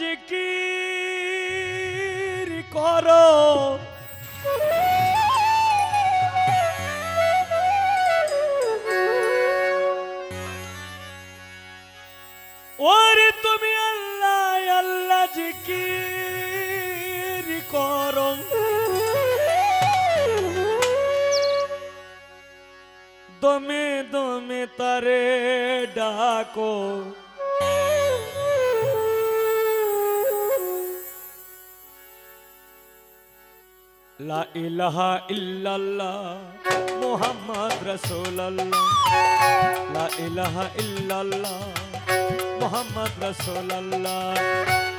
জিকির করো। ওরে তুমি আল্লাহ আল্লাহ জিকির করো। দমে দমে তারে ডাকো। লা ইলাহা ইল্লাল্লাহ মুহাম্মদ রাসূলুল্লাহ। লা ইলাহা ইল্লাল্লাহ মুহাম্মদ রাসূলুল্লাহ।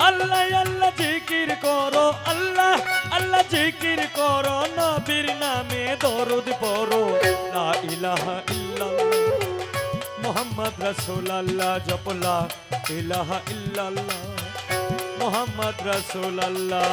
আল্লাহ আল্লাহ জিকির করো, আল্লাহ আল্লাহ জিকির করো, নবীর নামে দরুদ পড়ো। লা ইলাহা ইল্লাল্লাহ মুহাম্মদ রাসূলুল্লাহ জপলা ইলাহা ইল্লাল্লাহ মুহাম্মদ রাসূলুল্লাহ।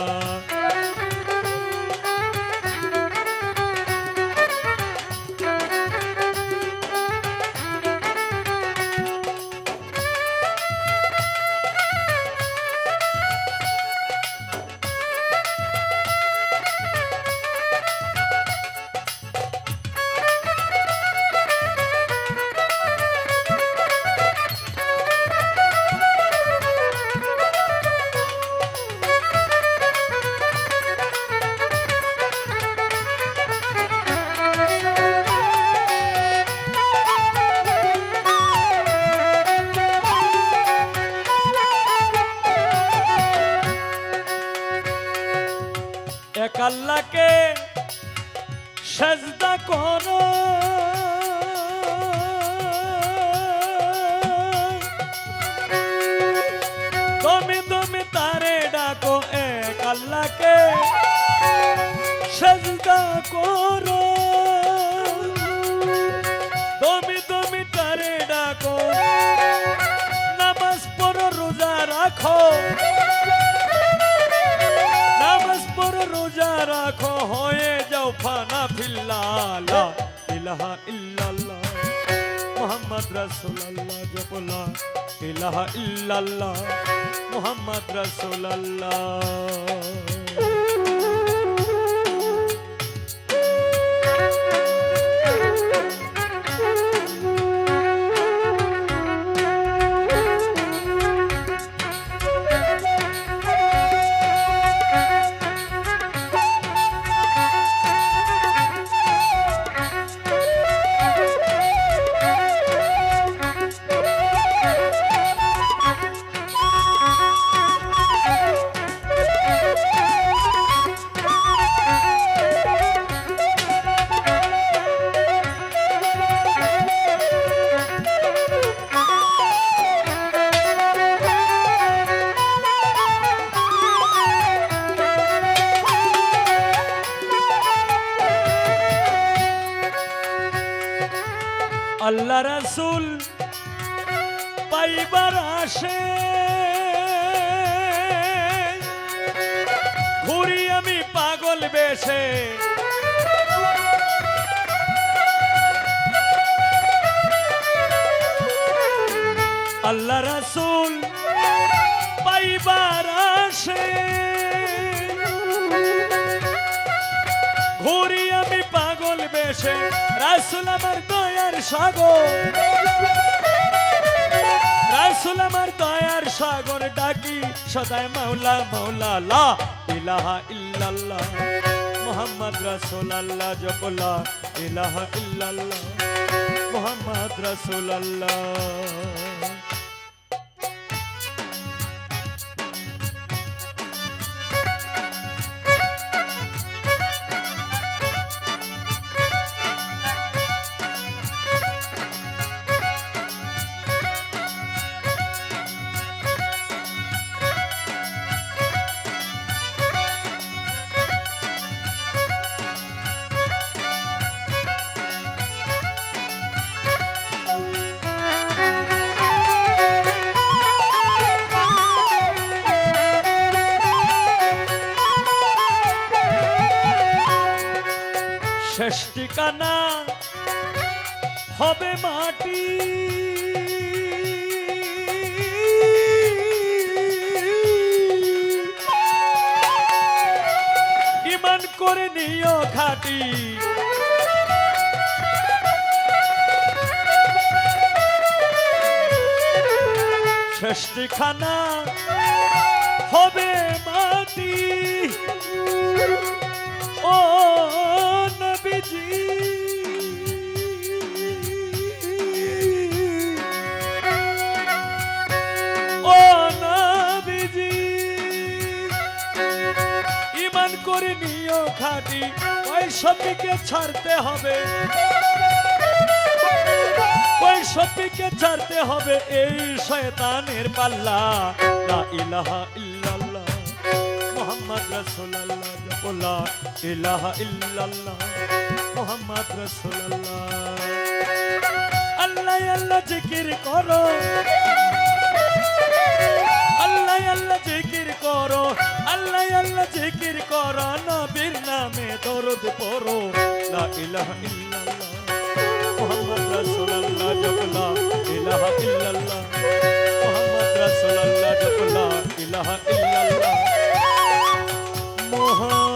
আল্লাহকে সাজদা করো। দমে দমে তারে ডাকো এক আল্লাহকে, সাজদা করো। দমে দমে তারে ডাকো রোজা রাখো। রাখো হয়ে যাও ফানা ফিল্লালা। ইলাহা ইল্লাল্লাহ মোহাম্মদ রাসূলুল্লাহ জপলা ইলাহা ইল্লাল্লাহ মোহাম্মদ রাসূলুল্লাহ। আল্লাহ রাসূল পাইবার আসে। ঘুরি আমি পাগল বেশে। আল্লাহ রাসূল পাইবার আসে। ঘুরি আমি পাগল বেশে রাসুল আমার দয়ার সাগর। রাসুল আমার দয়ার সাগর ডাকি সদায় মাওলা মাওলা লা ইলাহা ইল্লাল্লাহ। মোহাম্মদ রাসুল আল্লাহ জপলা ইলাহা ইল্লাল্লাহ। মোহাম্মদ রাসুল আল্লাহ শেষ ঠিকানা হবে মাটি। ইমান করে নিও খাটি শেষ ঠিকানা হবে মাটি। নিও খাটি ওই সবকে ছাড়তে হবে। ওই সবকে ছাড়তে হবে এই শয়তানের পাল্লা। লা ইলাহা ইল্লাল্লাহ, মোহাম্মদ রাসূলুল্লাহ জপলা ইলাহা ইল্লাল্লাহ, মোহাম্মদ রাসূলুল্লাহ। আল্লাহ আল্লাহ জিকির করো। আল্লাহ আল্লাহ জিকির করো, আল্লাহ আল্লাহ জিকির করো, নবীর নামে দরদ পড়ো। লা ইলাহা ইল্লাল্লাহ, মুহাম্মদ রাসূলুল্লাহ, জপ লা ইলাহা ইল্লাল্লাহ, মুহাম্মদ রাসূলুল্লাহ, জপ লা ইলাহা ইল্লাল্লাহ। মুহাম্মদ